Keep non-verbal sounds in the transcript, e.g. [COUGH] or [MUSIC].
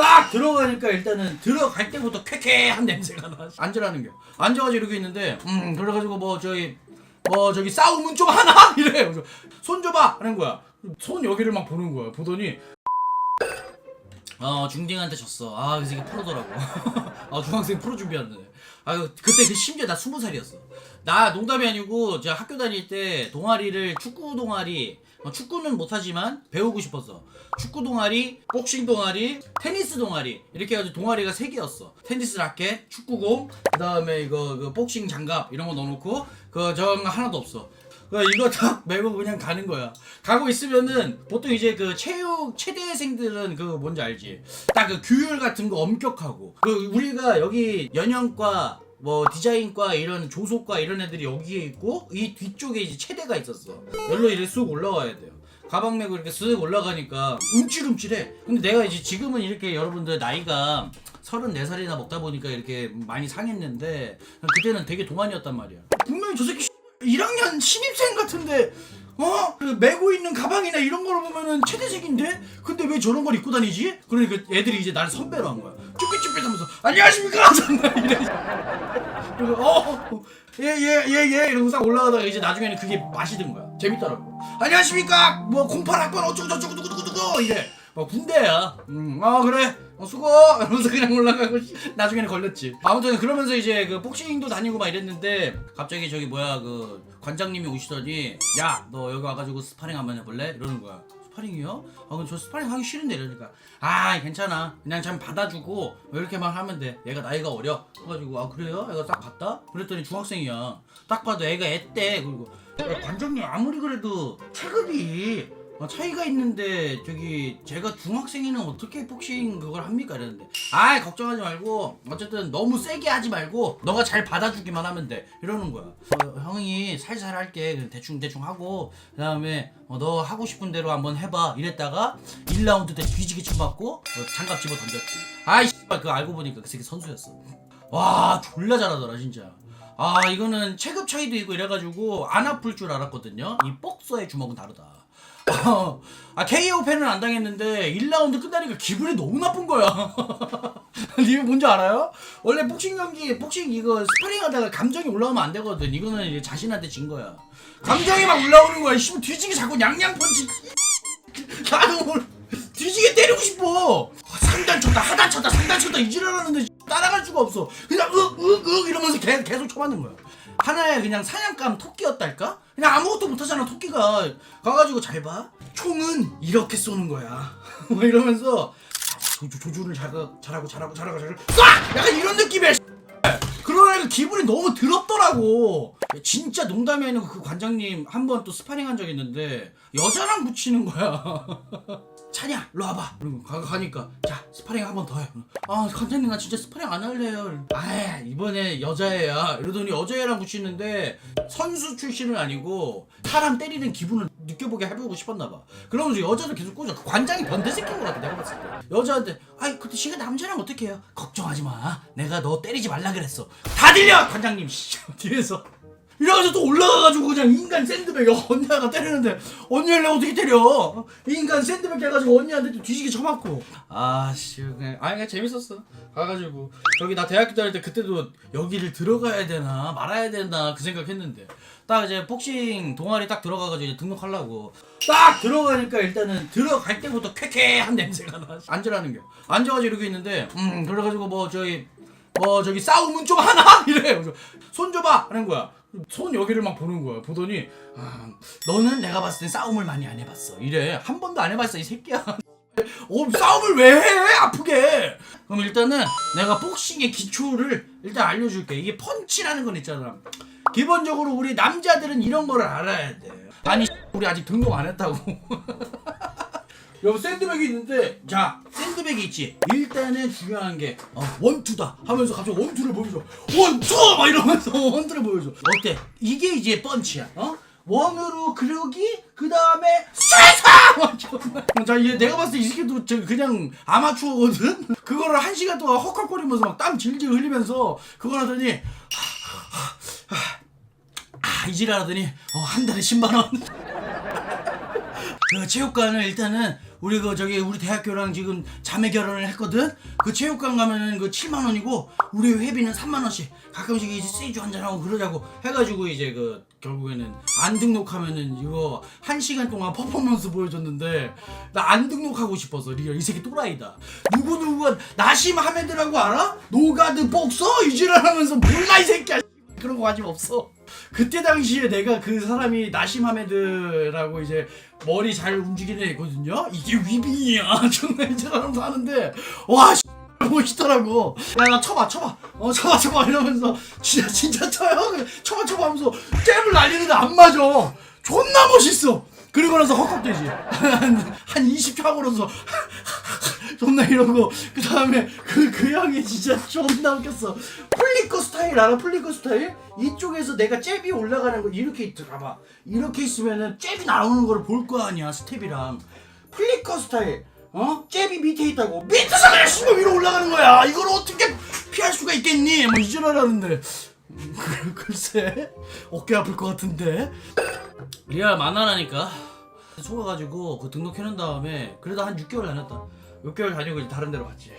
딱 들어가니까 일단은 들어갈 때부터 쾌쾌한 냄새가 나. 앉으라는 게. 앉아가지고 이러고 있는데, 음, 그래가지고 뭐 저기, 뭐 저기 싸움은 좀 하나? [LAUGHS] 이래. 그래서 손 줘봐! 하는 거야. 손 여기를 막 보는 거야. 보더니, 어, 중딩한테 졌어. 아, 그 새끼 프로더라고. [LAUGHS] 아, 중학생 프로 준비하는데. 아, 그- 그때 그 심지어 나 스무 살이었어. 나 농담이 아니고, 제가 학교 다닐 때 동아리를, 축구 동아리, 어, 축구는 못하지만 배우고 싶었어. 축구 동아리, 복싱 동아리, 테니스 동아리. 이렇게 해가지고 동아리가 세 개였어. 테니스 라켓, 축구공, 그 다음에 이거, 그 복싱 장갑, 이런 거 넣어놓고, 그, 저거 하나도 없어. 그 이거 딱 [LAUGHS] 메고 그냥 가는 거야. 가고 있으면은 보통 이제 그 체육 체대생들은 그 뭔지 알지? 딱 그 규율 같은 거 엄격하고 그 우리가 여기 연영과 뭐 디자인과 이런 조속과 이런 애들이 여기에 있고 이 뒤쪽에 이제 체대가 있었어. 열로 이렇게 쑥 올라와야 돼요. 가방 메고 이렇게 쓱 올라가니까 움찔움찔해. 근데 내가 이제 지금은 이렇게 여러분들 나이가 34살이나 먹다 보니까 이렇게 많이 상했는데 그때는 되게 동안이었단 말이야. 분명히 저 새끼 1학년 신입생 같은데 어? 그 메고 있는 가방이나 이런 걸 보면은 최대생인데? 근데 왜 저런 걸 입고 다니지? 그러니까 애들이 이제 나를 선배로 한 거야 쭈삣쭈삣 하면서 안녕하십니까? [LAUGHS] 이래 그래서 어? 예 예 예 예 이러고 싹 올라가다가 이제 나중에는 그게 맛이 든 거야 재밌더라고 안녕하십니까? 뭐 08학번 어쩌고저쩌고 누구누구누구 이래 막 군대야 음 아 그래 어, 수고! 이러면서 그냥 올라가고 나중에는 걸렸지. 아무튼 그러면서 이제 그 복싱도 다니고 막 이랬는데 갑자기 저기 뭐야 그 관장님이 오시더니 야 너 여기 와가지고 스파링 한번 해볼래? 이러는 거야 스파링이요? 아 그럼 저 스파링 하기 싫은데. 이러니까 아 괜찮아. 그냥 참 받아주고 뭐 이렇게만 하면 돼. 얘가 나이가 어려. 그래가지고 아 그래요? 애가 딱 봤다? 그랬더니 중학생이야. 딱 봐도 애가 애때. 그리고 야, 관장님 아무리 그래도 체급이 어, 차이가 있는데 저기 제가 중학생이는 어떻게 복싱 그걸 합니까? 이랬는데 아이 걱정하지 말고 어쨌든 너무 세게 하지 말고 너가 잘 받아주기만 하면 돼. 이러는 거야. 어, 형이 살살 할게. 대충 대충 하고 그 다음에 너 하고 싶은 대로 한번 해봐. 이랬다가 1라운드 때 뒤지게 쳐맞고 어, 장갑 집어 던졌지. 아이 씨발 그거 알고 보니까 그 새끼 선수였어. 와 졸라 잘하더라 진짜 아 이거는 체급 차이도 있고 이래가지고 안 아플 줄 알았거든요 이 복서의 주먹은 다르다 어, [LAUGHS] 아 KO 팬은 안 당했는데 1라운드 끝나니까 기분이 너무 나쁜 거야. [LAUGHS] 이게 뭔지 알아요? 원래 복싱 경기, 복싱 이거 스파링 하다가 감정이 올라오면 안 되거든. 이거는 이제 자신한테 진 거야. 감정이 막 올라오는 거야. 씨 뒤지게 자꾸 냥냥 펀치. 나도 [LAUGHS] 오늘 뒤지게 때리고 싶어. 상단 쳤다, 하단 쳤다, 상단 쳤다 이지랄하는데 수가 없어. 그냥 으으으 이러면서 계속, 계속 쳐맞는 거야. 하나의 그냥 사냥감 토끼였달까? 그냥 아무것도 못하잖아 토끼가 가가지고 잘 봐. 총은 이렇게 쏘는 거야. [LAUGHS] 뭐 이러면서 조주, 조주를 잘, 잘하고 잘하고 잘하고 잘하고 쏴! 약간 이런 느낌이야. 그러니까 기분이 너무 더럽더라고. 진짜 농담이 아니고 그 관장님 한 번 또 스파링 한 적 있는데 여자랑 붙이는 거야. [LAUGHS] 차냐, 일로 와봐. 그리고 가, 가니까 자 스파링 한 번 더 해. 아 관장님 나 진짜 스파링 안 할래요. 아 이번에 여자애야. 이러더니 여자애랑 붙이는데 선수 출신은 아니고 사람 때리는 기분을 느껴보게 해보고 싶었나 봐. 그러면서 여자를 계속 꽂아. 그 관장이 변태 새끼인 것 같아 내가 봤을 때. 여자한테 아이 그때 시가 남자랑 어떻게 해요? 걱정하지 마. 내가 너 때리지 말라 그랬어. 다 들려 관장님 씨, [LAUGHS] 뒤에서. 이래가지고 또 올라가가지고 그냥 인간 샌드백 언니가 때리는데 언니를 내가 어떻게 때려? 인간 샌드백 해가지고 언니한테 또 뒤지게 쳐맞고. 아씨 그냥 아 그냥 재밌었어. 가가지고. 여기 나 대학교 다닐 때 그때도 여기를 들어가야 되나 말아야 되나 그 생각했는데. 딱 이제 복싱 동아리 딱 들어가가지고 이제 등록하려고. 딱 들어가니까 일단은 들어갈 때부터 쾌쾌한 냄새가 나. 앉으라는 게. 앉아가지고 이러고 있는데 음 그래가지고 뭐 저기 뭐 저기 싸움은 좀 하나? [LAUGHS] 이래 손 줘봐! 하는 거야 손 여기를 막 보는 거야. 보더니 아, 너는 내가 봤을 땐 싸움을 많이 안 해봤어. 이래. 한 번도 안 해봤어 이 새끼야. [LAUGHS] 어 싸움을 왜 해? 아프게. 그럼 일단은 내가 복싱의 기초를 일단 알려줄게. 이게 펀치라는 건 있잖아. 기본적으로 우리 남자들은 이런 거를 알아야 돼. 아니 [LAUGHS] 우리 아직 등록 안 했다고 [LAUGHS] 여기 샌드백이 있는데 자 샌드백이 있지. 일단은 중요한 게 어, 원투다 하면서 갑자기 원투를 보여줘. 원투! 막 이러면서 [LAUGHS] 원투를 보여줘. 어때? 이게 이제 펀치야 어? 원으로 그러기 그 다음에 스트레이트 자얘 내가 봤을 때 이 새끼도 저 그냥 아마추어거든? [LAUGHS] 그거를 한 시간 동안 헉헉거리면서 막 땀 질질 흘리면서 그거 하더니 아 이질 하더니 어, 한 달에 10만 원. [LAUGHS] 그 체육관을 일단은 우리 그 저기 우리 대학교랑 지금 자매 결혼을 했거든. 그 체육관 가면은 그 7만 원이고 우리 회비는 3만 원씩. 가끔씩 이제 세주 한잔 하고 그러자고 해가지고 이제 그 결국에는 안 등록하면은 이거 한 시간 동안 퍼포먼스 보여줬는데 나 안 등록하고 싶어서 리얼 이 새끼 또라이다. 누구 누구가 나심 하면드라고 알아? 노가드 복서 이지랄하면서 몰라 이 새끼야. 그런 거 관심 없어. 그때 당시에 내가 그 사람이 나심 하메드라고 이제 머리 잘 움직이는 애거든요. 이게 위빙이야. [LAUGHS] 존나 이지랄하면서 하는데 와. 씨, 멋있더라고. 야, 나 쳐봐, 쳐봐. 어, 쳐봐, 쳐봐. 이러면서, 진짜, 진짜 쳐요? 쳐봐, 쳐봐 하면서, 잽을 날리는데 안 맞아. 존나 멋있어. 그리고 나서 헛겁되지. [LAUGHS] 한, 한 20초 하고 나서, [LAUGHS] 존나 이러고, 그 다음에, 그, 그 형이 진짜 존나 웃겼어. 플리커 스타일 알아? 플리커 스타일? 이쪽에서 내가 잽이 올라가는 거 이렇게 있더라. 이렇게 있으면은 잽이 나오는 거를 볼거 아니야, 스텝이랑. 플리커 스타일. 어? 잽이 밑에 있다고. 밑에서 그냥 씹어 위로 올라가는 거야. 이걸 어떻게 피할 수가 있겠니? 뭐 이지랄하는데. [LAUGHS] 글쎄. 어깨 아플 것 같은데. 리얼 만나라니까. 속아가지고 그 등록해놓은 다음에 그래도 한 6개월 다녔다. 6개월 다니고 이제 다른 데로 갔지.